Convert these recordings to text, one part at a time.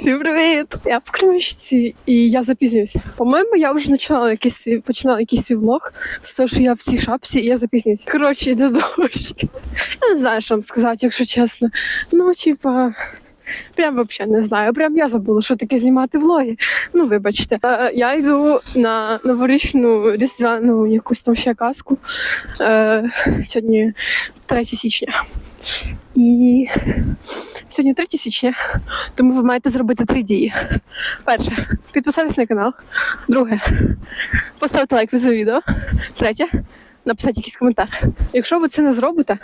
Всім привіт! Я в Кримичці і я запізнююся. По-моєму, я вже починала якийсь свій починала якийсь свій влог з того, що я в цій шапці і я запізнююся. Коротше, йде дощ. Я не знаю, що вам сказати, якщо чесно. Ну, типа. Прям взагалі не знаю. Прям я забула, що таке знімати влоги. Ну, вибачте. Е, Я йду на новорічну різдвяну якусь там ще казку. Е, сьогодні 3 січня. І сьогодні 3 січня, тому ви маєте зробити три дії. Перше підписатись на канал. Друге поставити лайк цим відео. Третє написати якийсь коментар. Якщо ви це не зробите,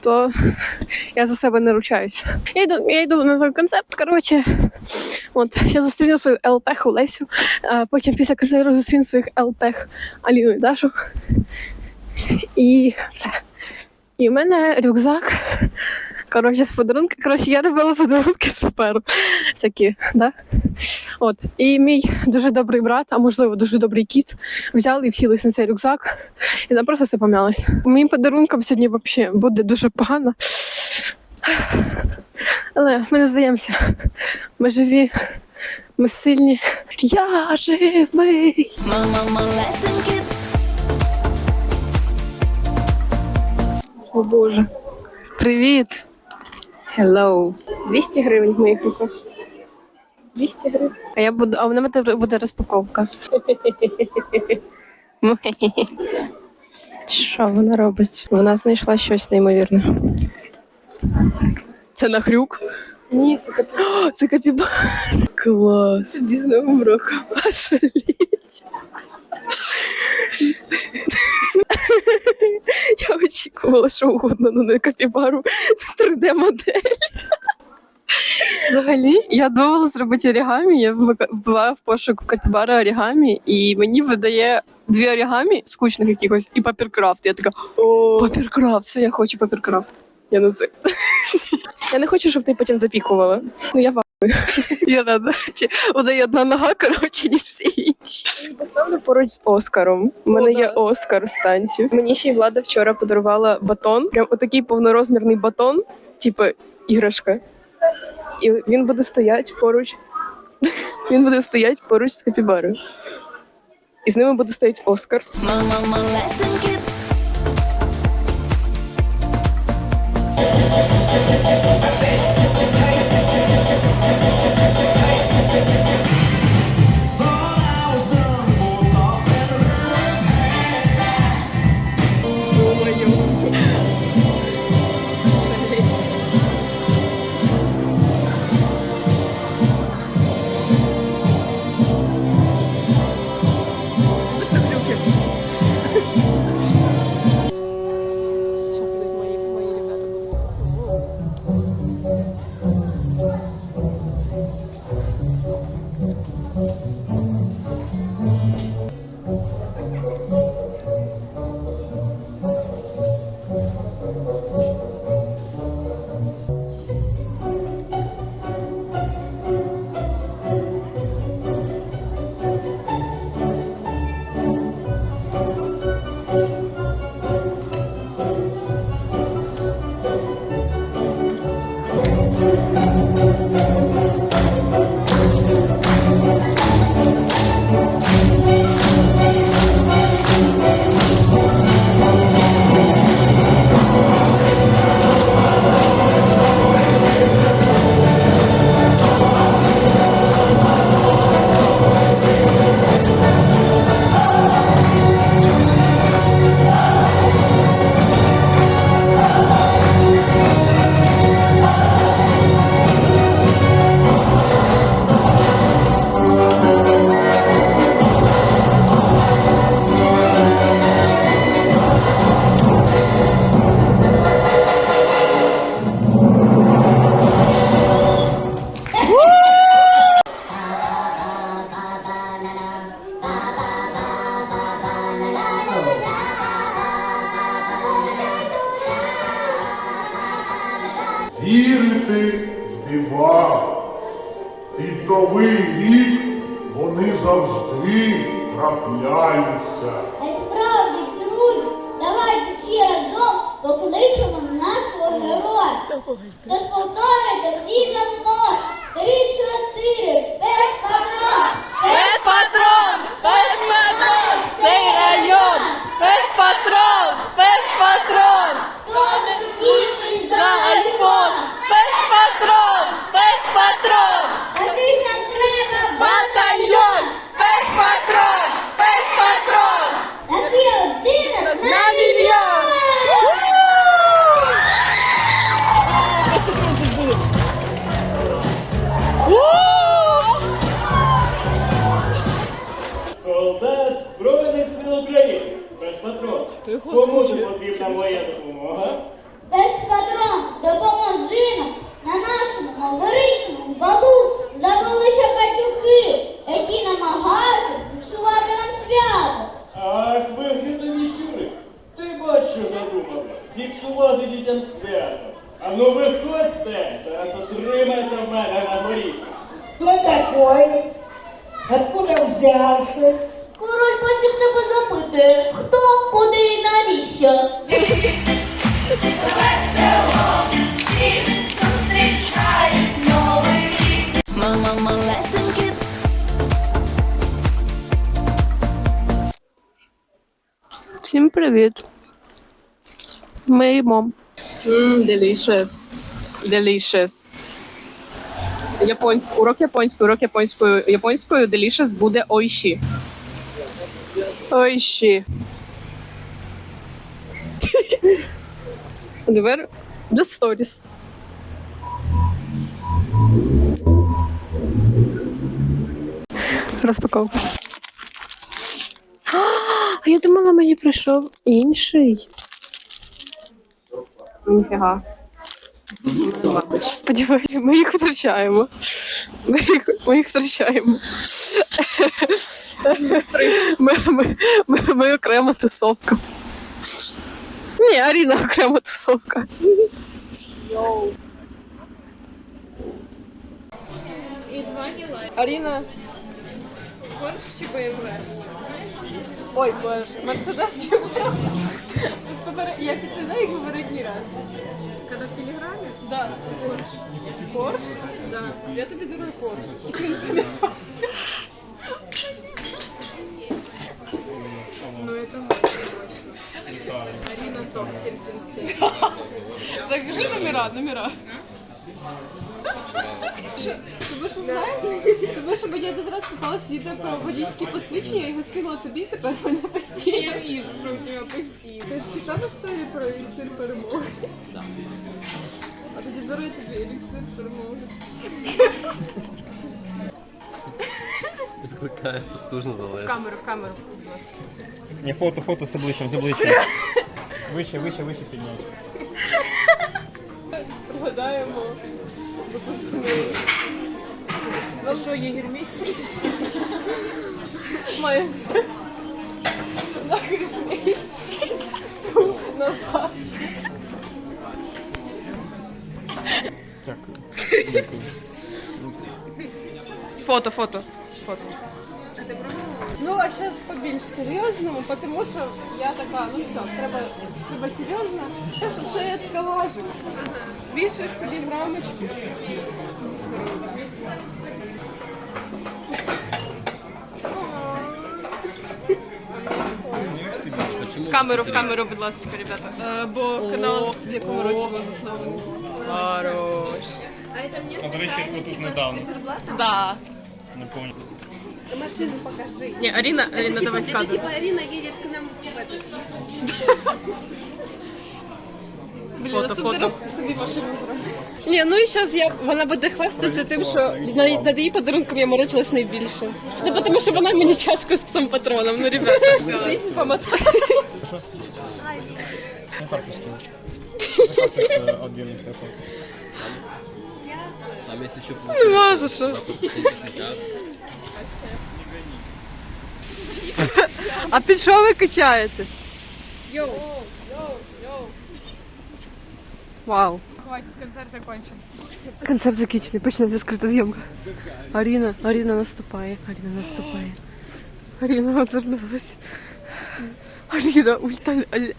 то я за себе не ручаюсь. Я йду, я йду на той концерт. Коротше, от ще зустріну свою ЛПХ Лесю. а Потім після концерту зустріну своїх ЛПХ Аліну і Дашу. І все. І в мене рюкзак. Коротше, з подарунки. Коротше, я робила подарунки з паперу. Всякі, да? От. І мій дуже добрий брат, а можливо, дуже добрий кіт, взяли і всілись на цей рюкзак, і там просто все пом'ялось. Моїм подарунком сьогодні взагалі буде дуже погано. Але ми не здаємося. Ми живі, ми сильні. Я живий. Мама малесенький, О Боже. Привіт. Hello. 200 гривень в моїх руках. 200 гривень. А я буду, а в мене буде розпаковка. Що вона робить? Вона знайшла щось неймовірне. Це на хрюк? Ні, це капібар. Це капібар. Клас. Тобі з новим роком. Пошаліть. Я очікувала, що угодно, але не капібару. Це 3D-модель. Взагалі, я думала зробити орігамі. Я вбиваю в пошук капібара орігамі, і мені видає дві орігамі скучних якихось і папіркрафт. Я така папіркрафт, все, я хочу папіркрафт. Я на це. Я не хочу, щоб ти потім запікувала. Ну я вахую. Я рада. Чи одна нога коротше, ніж всі. Поставлю поруч з Оскаром. У мене є Оскар в станції. Мені ще й влада вчора подарувала батон. Прям отакий повнорозмірний батон, типу іграшка. І він буде стояти поруч. Він буде стояти поруч з капібарою. І з ними буде стояти Оскар. мама вірити в дива. Під новий рік вони завжди трапляються. А й справді, друзі, давайте всі разом покличемо нашого героя. Тож повторюйте всі за мною. Три, чотири. Взялся? Король потім тебе запитує, хто, куди і навіщо. Мама малесенький, Всім привіт. Ми їмо. Mmm, delicious. Delicious. Японськ... Урок японської, урок японською. Японською delicious буде ойші. Ой, ще. Тепер The Stories. Розпаковка. А я думала, мені прийшов інший. Ніфіга. Сподіваюся, ми їх втрачаємо. Ми їх, ми їх втрачаємо. Ми, ми, ми, ми окрема тусовка. Ні, Аріна окрема тусовка. Аріна. Порш чи БМВ? Ой, боже, Мерседес чи БМВ? Я підтримаю їх попередній раз. Когда в Телеграме? Да, Порш. Порш? Да. Я тобі дарую Порш. Чи він понравився? Ну это мой точно. Арина топ 777. Закажи номера, номера. Тому що знаєш, тому що мені один раз попалось відео про водійські посвідчення, я його скинула тобі, тепер мене постійно. Я вижу про тебе постійно. Ти ж читав історію про еліксир перемоги? Так. А тоді дарує тобі еліксир перемоги. Викликає потужно залежить. Камеру, в камеру. Ні, фото, фото з обличчям, з обличчям. Вище, вище, вище підняти. Пригадаємо випускний. Ну що, єгір місяць? Майже. Нахер місяць. Ту назад. Дякую. Фото, фото. Фото. Ну, а зараз побільш серйозному, тому що я така, ну все, треба, треба серйозно. Те, що це така важик. Більше собі грамочку. В камеру, в камеру, будь ласка, ребята. Е, бо канал в якому році був заснований. Хорош. А, до речі, ми тут недавно. Да. Не помню. Машину покажи. Не, Арина, Арина, давай в Это кадр. типа Арина едет к нам в этот. Блін, Фото, наступний фото. раз собі машину зроблю. Ні, ну і зараз я вона буде хвастатися тим, що на- над її подарунком я морочилась найбільше. Ну, тому що вона мені чашку з псом патроном. Ну, ребята, жизнь помотає. На карту скину. На карту е, отдельно все фото. Там якщо що Нема за що. А під що ви качаєте? Йоу. Вау. Хватит, концерт окончен. Концерт закінчений, почнеться скрита зйомка. Аріна, Аріна наступає, Аріна наступає. Аріна озирнулась. Аріна, ульта, Алі-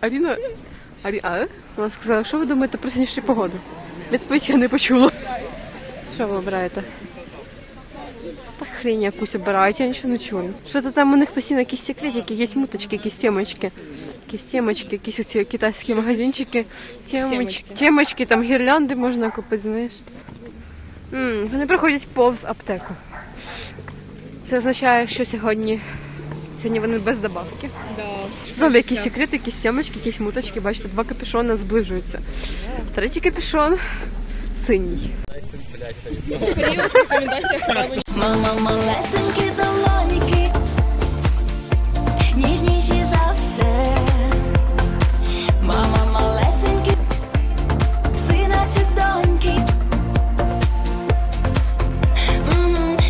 Аріна, Вона сказала, що ви думаєте про сьогоднішню погоду? Відповідь я не почула. Що ви обираєте? Та хрень якусь обирають, я нічого не чую. Що то там у них постійно якісь секретики, якісь муточки, якісь темочки. Якісь темочки, якісь оці китайські магазинчики. Темочки, темочки там гірлянди можна купити, знаєш. М, вони проходять повз аптеку. Це означає, що сьогодні. Сьогодні вони без добавки. Знову якісь секрети, якісь темочки, якісь муточки. Бачите, два капюшони зближуються. Третій капюшон синій. Мама лесенькі долоніки, ніжніші за все.